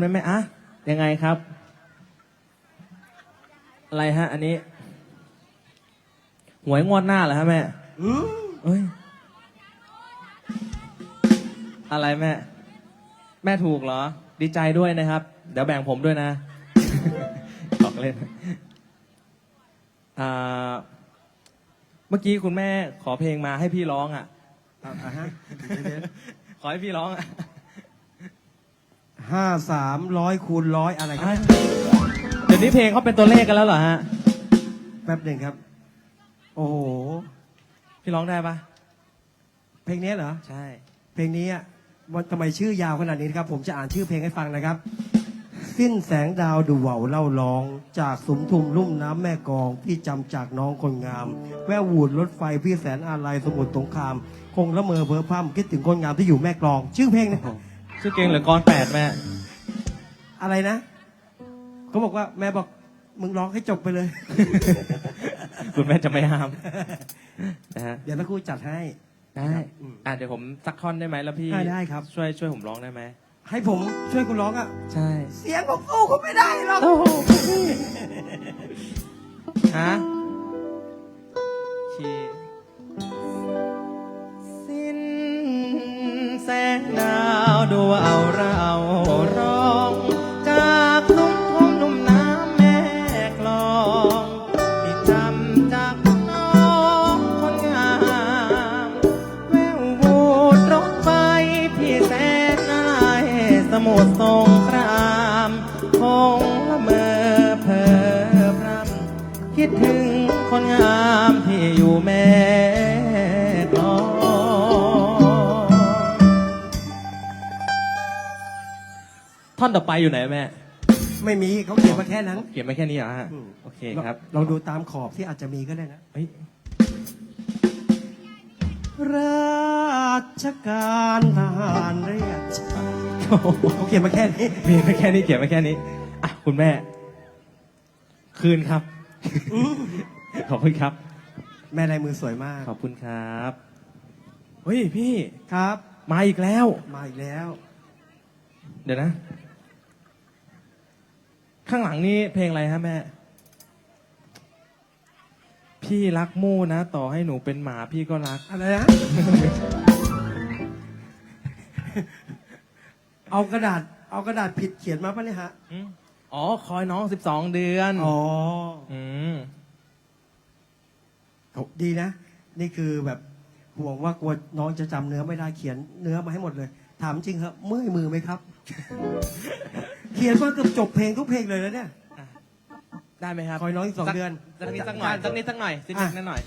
แม่แม่อะยังไงครับ อะไรฮะ อันนี้ หวยงวดหน้าเหรอฮะแม่อืมเอ้ยอะไรแม่ แม่ถูกเหรอ ดีใจด้วยนะครับ เดี๋ยวแบ่งผมด้วยนะบอกเล่นอ่าเมื่อกี้คุณแม่ขอเพลงมาให้พี่ร้องอะเอาอะฮะขอให้พี่ร้องอะ ห้าสามร้อยคูณร้อยอะไรครับ เดี๋ยวนี้เพลงเขาเป็นตัวเลขกันแล้วเหรอฮะ แป๊บหนึ่งครับ โอ้โห พี่ร้องได้ปะเพลงนี้เหรอ ใช่ เพลงนี้อะว่าทำไมชื่อยาวขนาดนี้นะครับ ผมจะอ่านชื่อเพลงให้ฟังนะครับ สิ้นแสงดาวดูเหว่าเล่าร้อง จากสุมทุมลุ่มน้ำแม่กอง พี่จำจากน้องคนงาม แวววูดรถไฟพี่แสนอาลัยสมุทรสงคราม คงละเมอเพ้อพร่ำคิดถึงคนงามที่อยู่แม่กลอง ชื่อเพลงนะ ชื่อเก่งเหรือกรแปดแม่ อะไรนะเขาบอกว่าแม่บอกมึงร้องให้จบไปเลย คุณแม่จะไม่ห้ามนะฮะเดี๋ยวนักครูจัดให้ ได้อืมอะเดี๋ยวผมสักท่อนได้ไหมแล้วพี่ได้ได้ครับ ช่วยช่วยผมร้องได้ไหมให้ผมช่วยคุณร้องอะใช่เสียงผมสู้คุณไม่ได้หรอกโอ้โหฮะคีย์สิ้นแสงดา สมุทรสงครามคงละเมอเพอพรำคิดถึงคนงามที่อยู่แม่กลองท่อนต่อไปอยู่ไหนแม่ ไม่มีเขาเขียนมาแค่นั้น เขียนมาแค่นี้เหรอฮะอืมโอเคครับ ลองดูตามขอบที่อาจจะมีก็ได้นะ เฮ้ยราชการทหารเรียกโอ้โหเขาเขียนมาแค่นี้เขียนมาแค่นี้เขียนมาแค่นี้อะคุณแม่ คืนครับ ขอบคุณครับ แม่ลายมือสวยมาก ขอบคุณครับเฮ้ยพี่ครับ มาอีกแล้ว มาอีกแล้ว เดี๋ยวนะ ข้างหลังนี่เพลงอะไรฮะแม่ พี่รักมู่นะ ต่อให้หนูเป็นหมาพี่ก็รัก อะไรนะ เอากระดาษ เอากระดาษผิดเขียนมาปะเนี่ยฮะ อืมอ๋อ คอยน้องสิบสองเดือนอ๋อ อืม ดีนะ นี่คือแบบห่วงว่ากลัวน้องจะจำเนื้อไม่ได้เขียนเนื้อมาให้หมดเลย ถามจริงครับ เมื่อยมือไหมครับ เขียนมาเกือบจบเพลงทุกเพลงเลยแล้วเนี่ย ได้ไหมครับคอยน้องอีกสองสัเดือน สักนิดสักหน่อยสักนิดสักหน่อยสักนิดอะสักหน่อย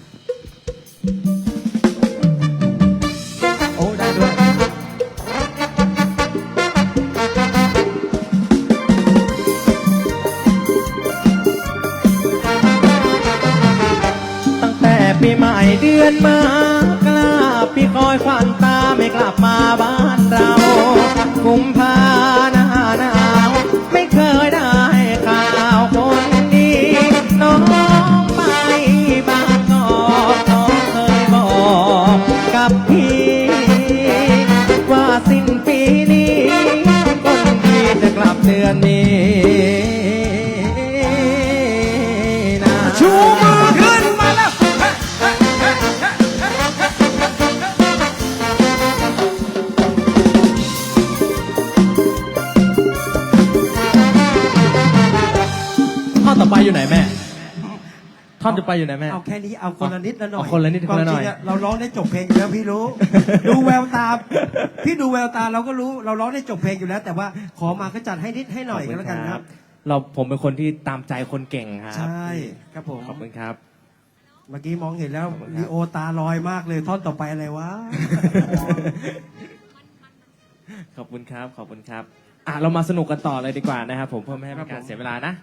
เดือนมากล้าพี่คอยควันตาไม่กลับมาบ้านเรา ท่อนต่อไปอยู่ไหนแม่ เอาแค่นี้เอาคนละนิดละหน่อยเอาคนละนิดคนละหน่อยวามจริงะเราร้องได้จบเพลงอยู่แล้วพี่รู้ ดูแววตาพี่ดูแววตาเราก็รู้เราร้องได้จบเพลงอยู่แล้ว แต่ว่าขอมาก็จัดให้นิดให้หน่อยก็แล้วกันครับ เราผมเป็นคนที่ตามใจคนเก่งครับใช่ครับผมขอบคุณครับ เมื่อกี้มองเห็นแล้วขอบคุณครับ ลีโอตาลอยมากเลยท่อนต่อไปอะไรวะ ขอบคุณครับ ขอบคุณครับ อะ เรามาสนุกกันต่อเลยดีกว่านะครับผมเพื่อไม่ให้เป็นครัการบผมเสียเวลานะ